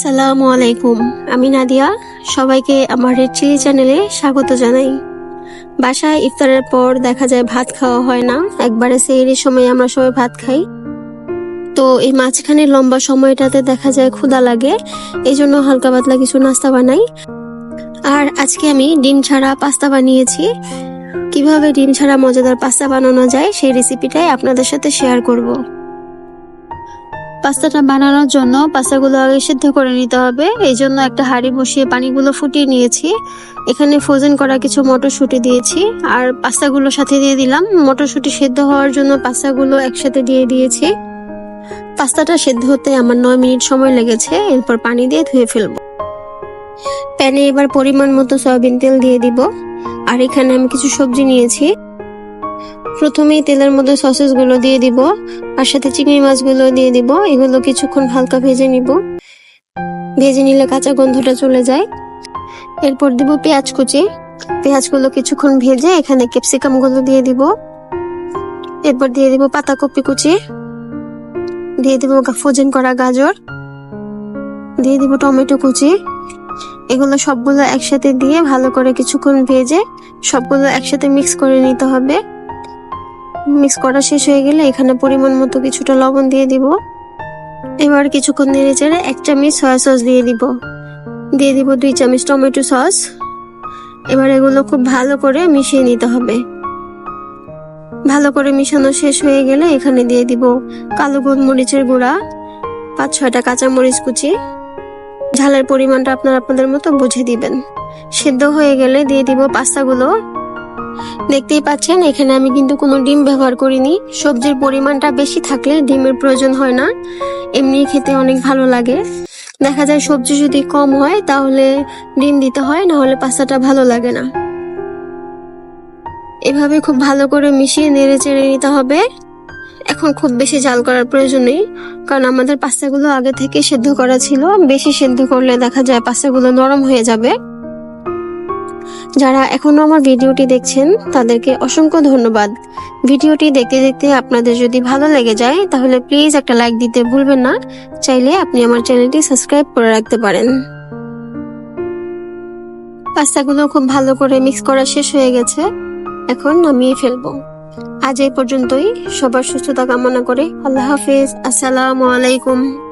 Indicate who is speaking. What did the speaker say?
Speaker 1: আসসালামু আলাইকুম। আমি নাদিয়া, সবাইকে আমার রেড চিলি চ্যানেলে স্বাগত জানাই। বাসায় ইফতারের পর দেখা যায় ভাত খাওয়া হয় না। একবারে সেহরির সময় আমরা সবাই ভাত খাই। তো এই মাঝখানে লম্বা সময়টাতে দেখা যায় ক্ষুধা লাগে। এই জন্য হালকা পাতলা কিছু নাস্তা বানাই। আর আজকে আমি ডিম ছাড়া পাস্তা বানিয়েছি। কীভাবে ডিম ছাড়া মজাদার পাস্তা বানানো যায় সেই রেসিপিটাই আপনাদের সাথে শেয়ার করব। পাস্তাটা বানানোর জন্য পাস্তাগুলো আগে সিদ্ধ করে নিতে হবে। এই জন্য একটা হাঁড়ি বসিয়ে পানিগুলো ফুটিয়ে নিয়েছি। এখানে ফ্রোজেন করা কিছু মটরশুঁটি দিয়েছি। আর পাস্তাগুলো সাথে দিয়ে দিলাম। মটরশুঁটি সেদ্ধ হওয়ার জন্য পাস্তাগুলো একসাথে দিয়ে দিয়েছি। পাস্তাটা সেদ্ধ হতে আমার নয় মিনিট সময় লেগেছে। এরপর পানি দিয়ে ধুয়ে ফেলব। প্যানে এবার পরিমাণ মতো সয়াবিন তেল দিয়ে দিব। আর এখানে আমি কিছু সবজি নিয়েছি। প্রথমেই তেলের মধ্যে সসেসগুলো দিয়ে দিব, আর সাথে চিংড়ি মাছগুলো দিয়ে দিব। এগুলো কিছুক্ষণ হালকা ভেজে নিব। ভেজে নিলে কাঁচা গন্ধটা চলে যায়। এরপর দিব পেঁয়াজ কুচি। পেঁয়াজগুলো কিছুক্ষণ ভেজে এখানে ক্যাপসিকামগুলো দিয়ে দিব। এরপর দিয়ে দিব পাতাকপি কুচি। দিয়ে দিব ফোজেন করা গাজর। দিয়ে দিব টমেটো কুচি। এগুলো সবগুলো একসাথে দিয়ে ভালো করে কিছুক্ষণ ভেজে সবগুলো একসাথে মিক্স করে নিতে হবে। মিক্স করা শেষ হয়ে গেলে এখানে পরিমাণ মতো কিছুটা লবণ দিয়ে দিব। এবার কিছুক্ষণ নেড়ে চেড়ে এক চামচ সয়া সস দিয়ে দিব। দিয়ে দিব দুই চামচ টমেটো সস এবার এগুলো খুব ভালো করে মিশিয়ে নিতে হবে। ভালো করে মিশানো শেষ হয়ে গেলে এখানে দিয়ে দিব কালো গোলমরিচের গুঁড়া, পাঁচ ছয়টা কাঁচা মরিচ কুচি। ঝালের পরিমাণটা আপনার আপনাদের মতো বুঝে দিবেন। সেদ্ধ হয়ে গেলে দিয়ে দিব পাস্তাগুলো। দেখতেই পাচ্ছেন, এখানে আমি কিন্তু কোনো ডিম ব্যবহার করিনি। সবজির পরিমাণটা বেশি থাকলে ডিমের প্রয়োজন হয় না। এমনি খেতে অনেক ভালো লাগে। দেখা যায় সবজি যদি কম হয়, তাহলে ডিম দিতে হয় না হলে পাস্তাটা ভালো লাগে না। এভাবে খুব ভালো করে মিশিয়ে নেড়ে চেড়ে নিতে হবে। এখন খুব বেশি জাল করার প্রয়োজন নেই, কারণ আমাদের পাস্তাগুলো আগে থেকে সেদ্ধ করা ছিল। বেশি সেদ্ধ করলে দেখা যায় পাস্তাগুলো নরম হয়ে যাবে। যারা এখনও আমার ভিডিওটি দেখছেন, তাদেরকে অসংখ্য ধন্যবাদ। ভিডিওটি দেখতে দেখতে আপনাদের যদি ভালো লেগে যায়, তাহলে প্লিজ একটা লাইক দিতে ভুলবেন না। চাইলে আপনি আমার চ্যানেলটি সাবস্ক্রাইব করে রাখতে পারেন। পাস্তাগুলো খুব ভালো করে মিক্স করা শেষ হয়ে গেছে। এখন নামিয়ে ফেলব। আজ এই পর্যন্তই। সবার সুস্থতা কামনা করে। আল্লাহ হাফিজ। আসসালামু আলাইকুম।